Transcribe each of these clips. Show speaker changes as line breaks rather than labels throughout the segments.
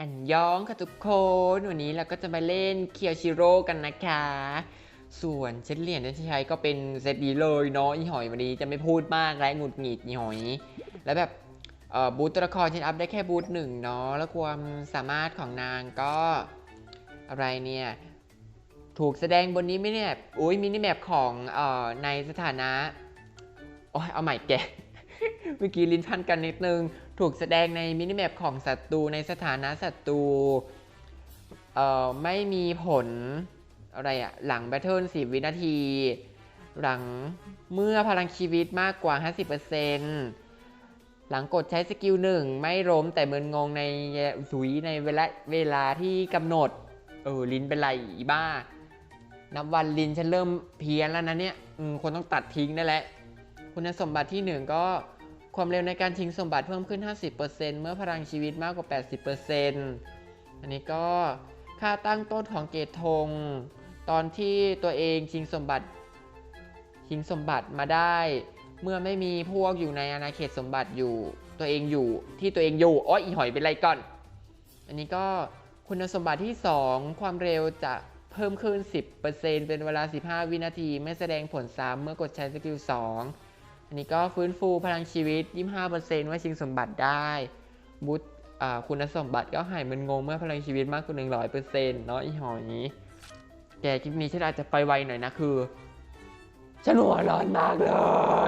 อันยองค่ะทุกคน วันนี้เราก็จะมาเล่นเคียวชิโร่กันนะคะ ส่วนเซตเหรียญที่ใช้ก็เป็นเซตนี้เลยเนาะอีหอยวันนี้จะไม่พูดมากและหงุดหงิดอีหอย แล้วแบบบูตตัวละครฉันอัพได้แค่บูตหนึ่งเนาะแล้วความสามารถของนางก็อะไรเนี่ยถูกแสดงบนนี้ไหมเนี่ยอุ้ยมินิแมปของเอ่อในสถานะ โอ้ยเอาใหม่แก เมื่อกี้ลิ้นพันกันนิดนึง ถูกแสดงในมินิแมปของศัตรูในสถานะศัตรูเอ่อไม่มีผลอะไรอะหลังแบทเทิล10 วินาที หลังเมื่อพลังชีวิตมากกว่า 50%หลังกดใช้สกิลหนึ่งไม่ล้มแต่มึนงงในสุยในเวลาเวลาที่กำหนด เออ ลินเป็นไรอีบ้า นับวันลินฉันเริ่มเพี้ยนแล้วนะเนี่ยคนต้องตัดทิ้งได้แล้ว คุณสมบัติที่หนึ่งก็ ความเร็วในการทิ้งสมบัติเพิ่มขึ้น 50%เมื่อพลังชีวิตมากกว่า 80%อันนี้ก็ค่าตั้งต้นของเกตธง ตอนที่ตัวเองชิงสมบัติ ชิงสมบัติมาได้ เมื่อไม่มีพวกอยู่ในอาณาเขตสมบัติอยู่ ตัวเองอยู่ที่ตัวเองอยู่อ๋ออีหอยเป็นไรก่อน อันนี้ก็คุณสมบัติที่ 2 ความเร็วจะเพิ่มขึ้น 10%เป็นเวลา 15 วินาที ไม่แสดงผลซ้ำเมื่อกดใช้สกิล2 อันนี้ก็ฟื้นฟูพลังชีวิต 25%ว่าชิงสมบัติได้บูตคุณสมบัติก็หายมึนงงเมื่อพลังชีวิตมากกว่า 100%เนาะอีหอยนี้ แกคลิปนี้ฉันอาจจะไปไวหน่อยนะคือฉันหัวร้อนมากเล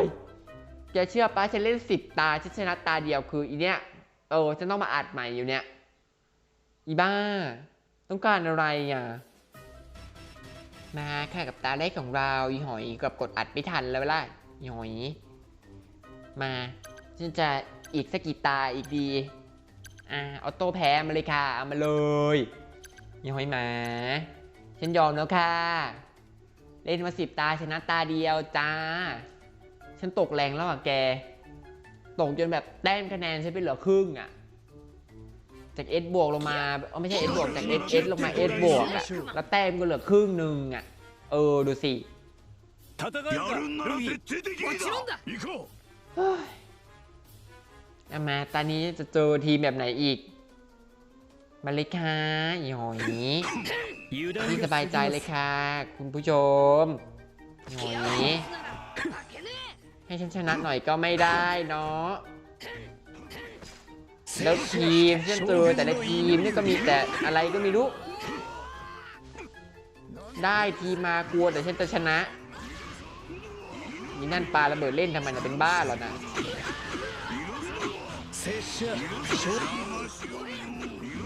ย แกเชื่อป้าฉันเล่นสิบตาฉันชนะตาเดียวคืออีเนี้ยเออฉันต้องมาอัดใหม่อยู่เนี่ยอีบ้า ต้องการอะไรอะ มาค่ะกับตาแรกของเรา อีหอยกับกดอัดไม่ทันแล้วล่ะอีหอย มาฉันจะอีกสักกี่ตาอีกดี อ่าออโต้แพ้มาเลยค่ะเอามาเลยอีหอยหมา ฉันยอมแล้วค่ะ เล่นมาสิบตาชนะตาเดียวจ้า ฉันตกแรงแล้วอ่ะแก ตกจนแบบแต้มคะแนนฉันไปเหลือครึ่งอ่ะ จาก S บวกลงมาเออไม่ใช่ S บวกจาก S S ลงมา S บวกอะแล้วแต้มก็เหลือครึ่งหนึ่งอะเออ ดูสิ
戦える
や
か
るんなら
ルフィ
徹底的に
もちろんだ
行こう
เอามาตอนนี้จะเจอทีมแบบไหนอีก มาเลยค่ะหย
อย
นี้ที่
ส
บายใจเลยค่ะ คุณผู้ชมหย
อยนี้
ให้ฉันชนะหน่อยก็ไม่ได้เนาะแล้วทีมฉันเจอแต่ละทีมนี่ก็มีแต่อะไรก็ไม่รู้ ได้ทีมมากลัวแต่ฉันจะชนะ นี่นั่นปลาระเบิดเล่นทำไมนะเป็นบ้าเหรอนะ
拙者勝利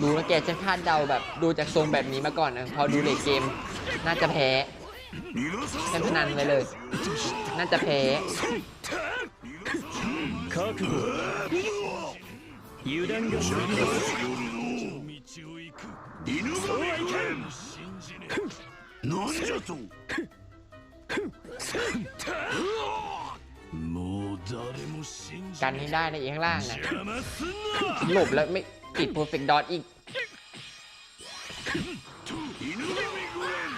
ดูแล้วแกจะคาดเดาแบบดูจากทรงแบบนี้มาก่อนนะพอดูเลทเกม น่าจะแพ้
逃がさ
ฉันพนันไปเลย น่าจะแพ้
覚悟油断が過ぎます
道を行く犬神ぐらい信じねえなんじゃともう誰も信じ
กันให้ได้ในะเอียงล่างนะหลบแล้วไม่ปิดโปรเฟกดอทอีก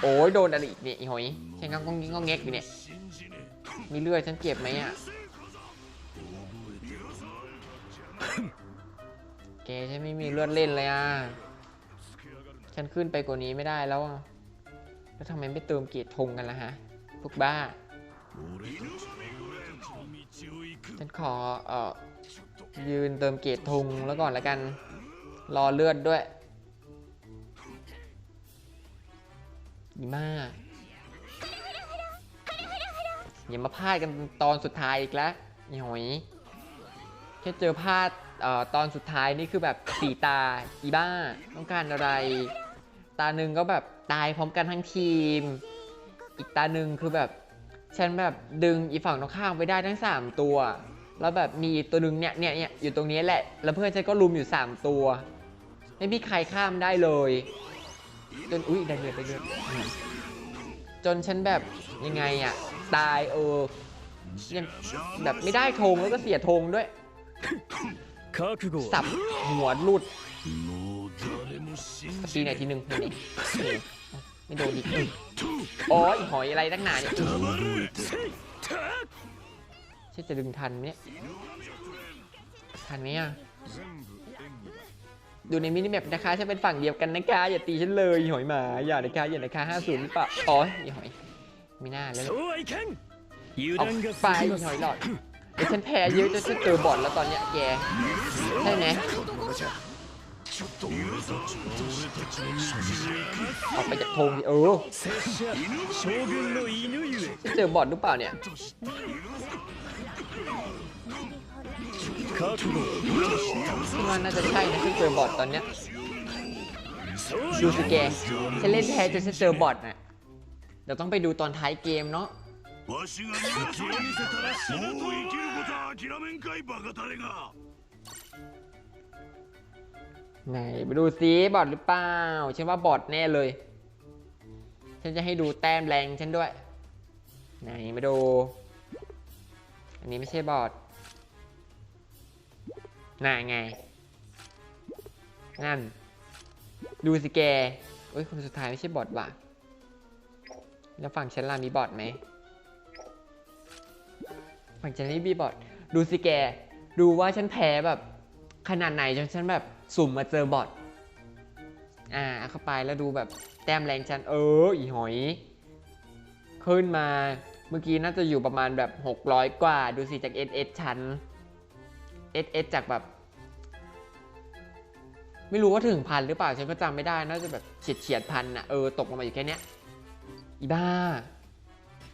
โอ้ยโดนอะไรอีกเนี่ยไอ้หอยฉันก็งงงงเง็กอยู่เนี่ย มีเลื่อยฉันเก็บไหมอะแกใช่ไม่มีเลือดเล่นเลยอะ ฉันขึ้นไปกว่านี้ไม่ได้แล้วแล้วทำไมไม่เติมเกียรติธงกันล่ะฮะ พวกบ้า ฉันขอเอ่อยืนเติมเกียรติธงแล้วก่อนแล้วกัน รอเลือดด้วยดีมากอย่ามาพลาดกันตอนสุดท้ายอีกแล้วอีหอยแค่เจอพลาดเอ่อตอนสุดท้ายนี่คือแบบสีตาอีบ้าต้องการอะไร ตาหนึ่งก็แบบตายพร้อมกันทั้งทีม อีกตาหนึ่งคือแบบ ฉันแบบดึงอีฝั่งตรงข้ามไปได้ทั้ง 3 ตัว แล้วแบบมีตัวหนึ่งเนี่ยเนี่ยเนี่ยอยู่ตรงนี้แหละ แล้วเพื่อนฉันก็ลุมอยู่ 3 ตัว ไม่มีใครข้ามได้เลยจนอุ้ยได้เลือดได้เลือดจนฉันแบบยังไงอะตายเออยังแบบไม่ได้ธงแล้วก็เสียธงด้วยสับหัวหลุดส
ปี
ไหนทีหนึ่ง ไม่โดนดิโอ้ยหอยอะไรตั้งนานเนี่ยช่จะดึงทันเนี่ย ทันไหมอะดูในมินิแมปนะคะฉันเป็นฝั่งเดียวกันนะคะอย่าตีฉันเลยหอยหมาอย่านะคะอย่านะคะห้าศูนย์ปะอ๋อหอยมีหน้าเล
ย
เอาไปหอยหลอดฉันแพ้เยอะจนฉันเจอบอดแล้วตอนเนี้ยแกใช่ไหม ออกไปจากธงเออเจอบอดหรือเปล่าเนี่ยมันน่าจะใช่นะที่เจอบอดตอนเนี้ยดูสิแกฉันเล่นแทนจนฉันเจอบอดน่ะเดี๋ยวต้องไปดูตอนท้ายเกมเนาะ ไหนไปดูซิบอทหรือเปล่าฉันว่าบอทแน่เลย ฉันจะให้ดูแต้มแรงฉันด้วย ไหนมาดู อันนี้ไม่ใช่บอทน่าไง นั่น ดูสิแกเอ้ยคนสุดท้ายไม่ใช่บอทว่ะ แล้วฝั่งฉันล่ะมีบอทไหมฝั่งฉันไม่มีบอทดูสิแก ดูว่าฉันแพ้แบบ ขนาดไหนจนฉันแบบ สุ่มมาเจอบอทอ่าเข้าไปแล้วดูแบบแต้มแรงฉันเอออีหอย ขึ้นมาเมื่อกี้น่าจะอยู่ประมาณแบบ 600 กว่า ดูสิจาก SS ชั้น SS จากแบบ ไม่รู้ว่าถึงพันหรือเปล่า ฉันก็จำไม่ได้ น่าจะแบบเฉียดเฉียดพันอะเออ ตกลงมาอยู่แค่เนี้ย อีบ้า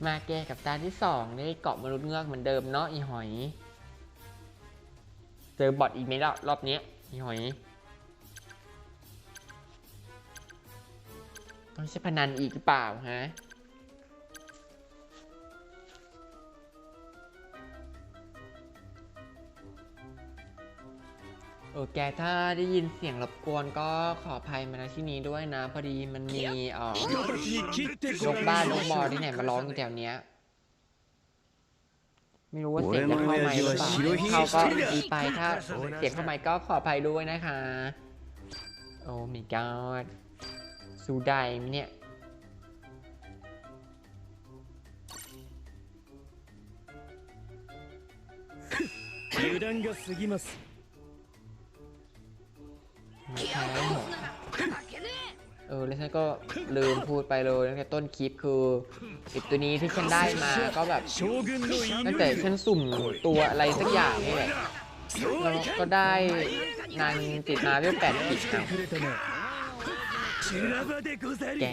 มาแก้กับตาที่สองได้เกาะมนุษย์เงือกเหมือนเดิมเนาะอีหอย เจอบอทอีกไหมล่ะรอบนี้ พี่หอย ต้องใช้พนันอีกหรือเปล่าฮะโอเคถ้าได้ยินเสียงรบกวนก็ขออภัยมาที่นี้ด้วยนะ พอดีมันมีเอ่อนกบ้านนกบอที่ไหนมาร้องอยู่แถวเนี้ย ไม่รู้ว่าเสียงจะเข้าไหมหรือเปล่าเขาก็ดีไปถ้าเสียงเข้าไหมก็ขออภัยด้วยนะคะ โอ้มีกอดสู้ได้ไหมเนี่ย
油断が過ぎます
ไม่ใช่หรอ เออแล้วฉันก็ลืมพูดไปเลยตั้งแต่ต้นคลิปคือไอตัวนี้ที่ฉันได้มาก็แบบตั้งแต่ฉันสุ่มตัวอะไรสักอย่างนี่แหละแล้วก็ได้นางติดมาเวลแปด
ติรับ
แก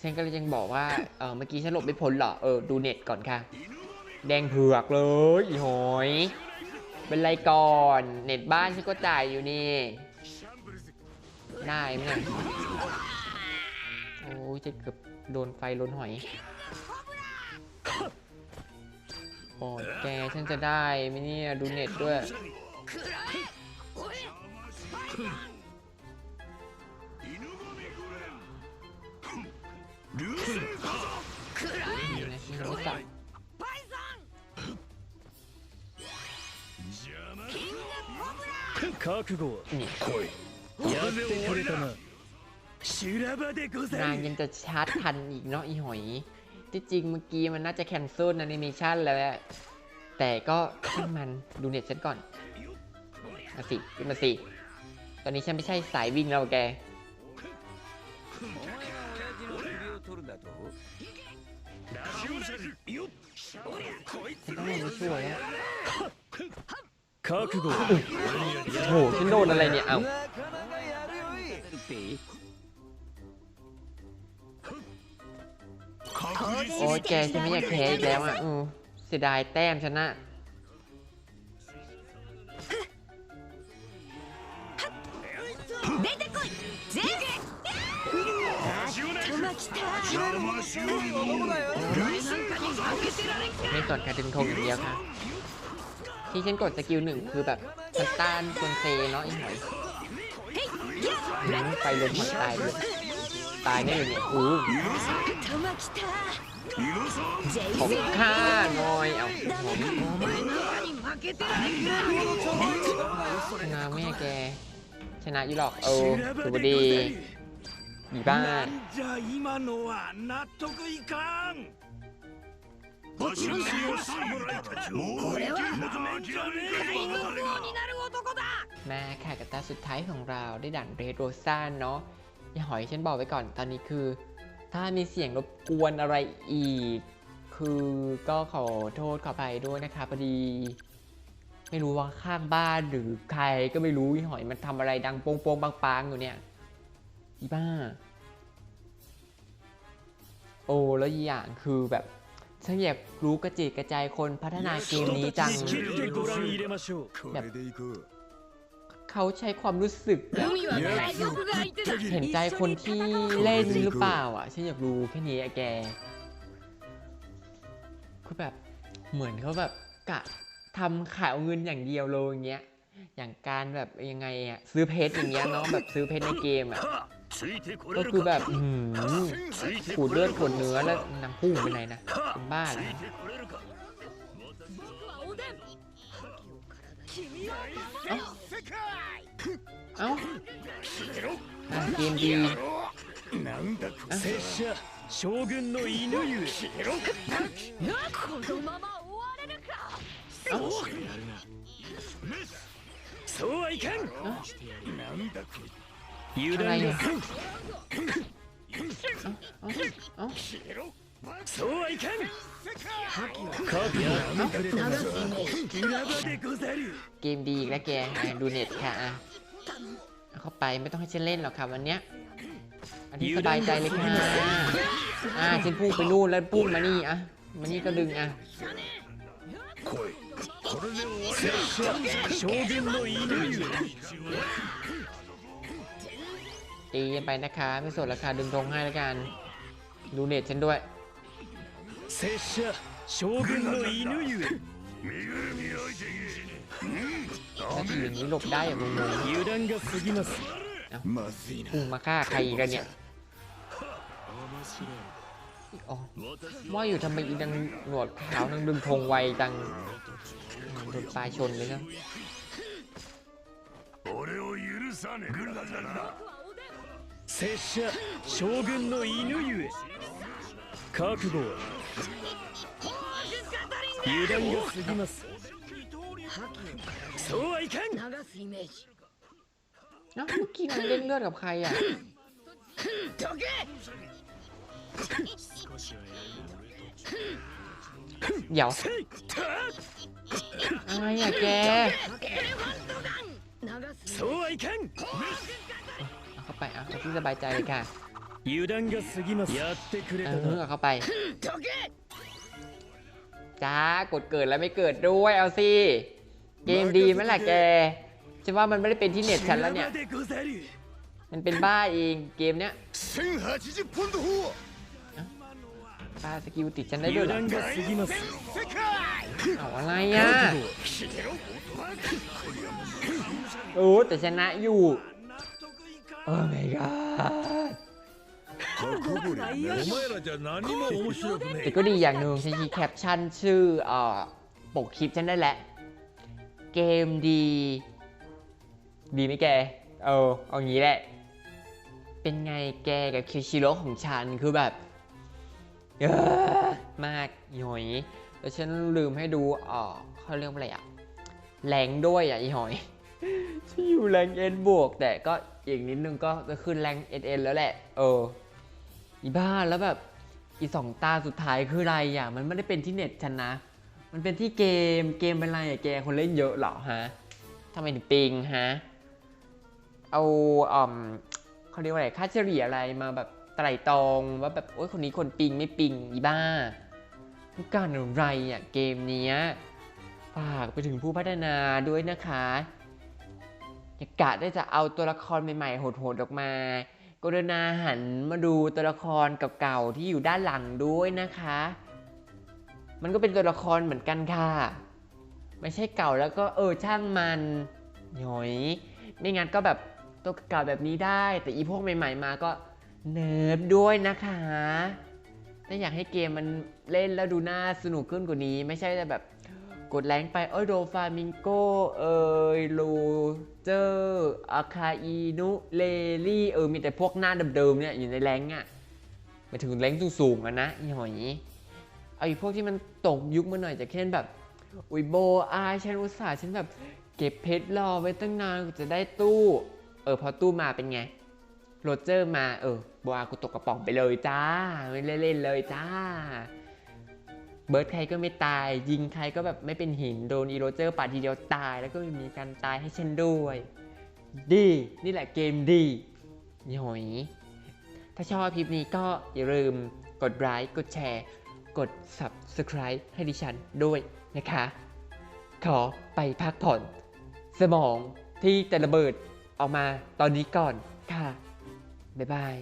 ฉันก็เลยยังบอกว่าเออเมื่อกี้ฉันหลบไม่พ้นหรอเออดูเน็ตก่อนค่ะ แดงเผือกเลยอีหอยเป็นไรก่อน เน็ตบ้านฉันก็จ่ายอยู่นี่ ได้ไหม โอ้ยจะเกือบโดนไฟล้นหอยโอ้ยแกฉันจะได้ไหมเนี่ย ดูเน็ตด้วย
流星か
นี่นะที่ฉันไม่จับ
邪魔
覚悟は
นี่
やってくれたな修羅場でござ
นางยังจะชาร์จทันอีกเนาะอีหอย ที่จริงเมื่อกี้มันน่าจะแคนซูลแอนิเมชันแล้วแหละแต่ก็ขึ้นมันดูเน็ตฉันก่อนมาสิขึ้นมาสิ ตอนนี้ฉันไม่ใช่สายวิ่งแล้วแกฉันด้องช่วยโอ้โหฉันโดนอะไรเนี่ย เอ้า โอ้ยแกฉันไม่อยากแพ้อีกแล้วอะอือเสียดายแต้มชนะ ไม่สนการดึงทงอย่างเดียวค่ะ ที่ฉันกดสกิลหนึ่งคือแบบต้านคนเซเนาะไอ้หอยไปเลยหมดตายเลย ตายได้เลยเนี่ยอู้
逃がさん
ของข้าน้อย เอาหอมชนะแม่แก ชนะอยู่หรอก เออ
修
ถื
羅
อ
場
ว่า
で
ดี
ござり
ดีบ้าน
じゃ今のは納得いかん
わしが勇士侍たちをもう生きることは諦めんかいバカタレが
แม่ค่ะกับตาสุดท้ายของเราได้ด่านเรดโรซ่าเนาะ อย่าหอยฉันบอกไว้ก่อนตอนนี้คือ ถ้ามีเสียงรบกวนอะไรอีก คือก็ขอโทษขอไปด้วยนะคะพอดี ไม่รู้ว่าข้างบ้านหรือใครก็ไม่รู้ยี่หอยมันทำอะไรดังโปงโปงบางปางอยู่เนี่ยอีบ้า โอ้แล้วอย่างคือแบบฉันอยากรู้กระจิกระใจคนพัฒนาเกมนี้จัง
แบบ
เขาใช้ความรู้สึก
อะ
เห็นใจคนที่เล่นหรือเปล่าอะฉันอยากรู้แค่นี้อะแกคือแบบเหมือนเขาแบบกะทำขายเอาเงินอย่างเดียวเลยอย่างเงี้ยอย่างการแบบยังไงอะซื้อเพชรอย่างเงี้ยเนาะแบบซื้อเพชรในเกมอะก็คือแบบขูดเลือดขูดเนื้อแล้วนางพุ่งไปไหนนะเป็นบ้าเล
ย
เอ้าอ่ะเกมดี
なんだこ拙者将軍の犬ゆえ
このまま終われるか
เอ้า
そうはいかんなんだこ油
อะไร
断
อ่ะ
がせん
เอ้าเอ้า
そうはいかん覚悟はくれたな裏場でござる
เกมดีอีกแล้วแกอ่ะดูเน็ตค่ะอ่ะเอาเข้าไปไม่ต้องให้ฉันเล่นหรอกค่ะวันเนี้ยอันนี้สบายใจเลยค่ะอ่ะฉันพุ่งไปนู่นแล้วพุ่งมานี่อ่ะมานี่ก็ดึงอ่ะ
来いこれで終わり
拙者将軍の犬ゆえ
ตีกันไปนะคะ ไม่สนราคาดึงธงให้แล้วกัน ดูเน็ตฉันด้วย
拙者将軍の犬ゆえ
身ぐるみ焼いていけ
ถ้าทีอย่างนี้หลบได้อย่างงง
油断が過ぎます
まずいな
ๆพุ่งมาฆ่าใครอีกแล้วเนี่ยอ๋อว่าอยู่ทำไมอีดังหนวดขาวนังดึงธงไวจังโดนปลายชนเลยเนาะ
俺を許さねえからだな
拙者将軍の犬ゆえ覚悟は 油断が過ぎますそうはいかん
流すイメージ
เอ้าเมื่อกี้นางเล่นเลือดกับใครอ่ะ
どけ
เดี๋ยว
せいた
อะไรอ่ะแก
流す
そうはいかん
เอาเข้าไปเอาเอาที่สบายใจเลยค่ะ
油断が過ぎますやってくれ
เอ
た
อ
な
เอาเข้าไป
どけ
จ้ากดเกิดแล้วไม่เกิดด้วยเอลซี่เกมดีมั้ยละแกฉันว่ามันไม่ได้เป็นที่เน็ตฉันแล้วเนี่ย มันเป็นบ้าเองเกมเนี้ยบ้าสกิลติดฉันได้ด้วยเหรอออะไรอะโอ้แต่ชนะอยู่ โอ้ my god
箱掘りお前らじゃ何も面白くね
แต่ก็ดีอย่างหนึ่งฉันคีย์แคปชั่นชื่อเอ่อปกคลิปฉันได้แหละ เกมดี ดีไหมแก เออเอางี้แหละ เป็นไงแกกับคิวชิโร่ของฉันคือแบบเยอะมากหน่อย แล้วฉันลืมให้ดูเอ่อเขาเรียกว่าอะไรอะแรงด้วยอ่ะอีหอย ฉันอยู่แรงเอ็นบวก แต่ก็อีกนิดนึงก็จะขึ้นแรงเอ็นเอ็นแล้วแหละ เออ อีบ้าแล้วแบบอีสองตาสุดท้ายคืออะไรอะ มันไม่ได้เป็นที่เน็ตฉันนะ มันเป็นที่เกมเกมเป็นไรอะแกคนเล่นเยอะเหรอฮะทำไมถึงปิงฮะ เอาอ่อมเขาเรียกว่าอะไรค่าเฉลี่ยอะไรมาแบบไตร่ตรองว่าแบบโอ๊ยคนนี้คนปิงไม่ปิงอีบ้าต้การอะไรอะเกมเนี้ยฝากไปถึงผู้พัฒนาด้วยนะคะ อย่ากะได้จะเอาตัวละครใหม่ๆโหดๆออกมา กรุณาหันมาดูตัวละครเก่าๆที่อยู่ด้านหลังด้วยนะคะ มันก็เป็นตัวละครเหมือนกันค่ะ ไม่ใช่เก่าแล้วก็เออช่างมันหน่อย ไม่งั้นก็แบบตัวเก่าแบบนี้ได้ แต่อีพวกใหม่ ๆ มาก็เนิร์ฟด้วยนะคะถ้าอยากให้เกมมันเล่นแล้วดูน่าสนุกขึ้นกว่านี้ ไม่ใช่แต่แบบ กดแรงไปเอ้ยโดฟามิงโก เอยลูเจอร์อาคาอินุเลลี่เออมีแต่พวกหน้าเดิมๆเนี่ยอยู่ในแรงอะมาถึงแรงสูงๆอะนะอีหอยเอาอีกพวกที่มันตกยุคมาหน่อยจากเช่นแบบ อุยโบอาฉันอุตส่าห์ฉันแบบเก็บเพชรรอไว้ตั้งนานกูจะได้ตู้ เออพอตู้มาเป็นไงโรเจอร์มาเออบัวกูตกกระป๋องไปเลยจ้าไม่เล่นเลยจ้า เบิร์ดใครก็ไม่ตาย ยิงใครก็แบบไม่เป็นหินโดนอีโรเจอร์ปาดทีเดียวตาย แล้วก็มีการตายให้ฉันด้วย ดี นี่แหละเกมดีหน่อยถ้าชอบคลิปนี้ก็อย่าลืมกดไลค์กดแชร์ กด subscribe ให้ดิฉันด้วยนะคะ ขอไปพักผ่อน สมองที่จะระเบิดออกมาตอนนี้ก่อนค่ะ บ๊ายบาย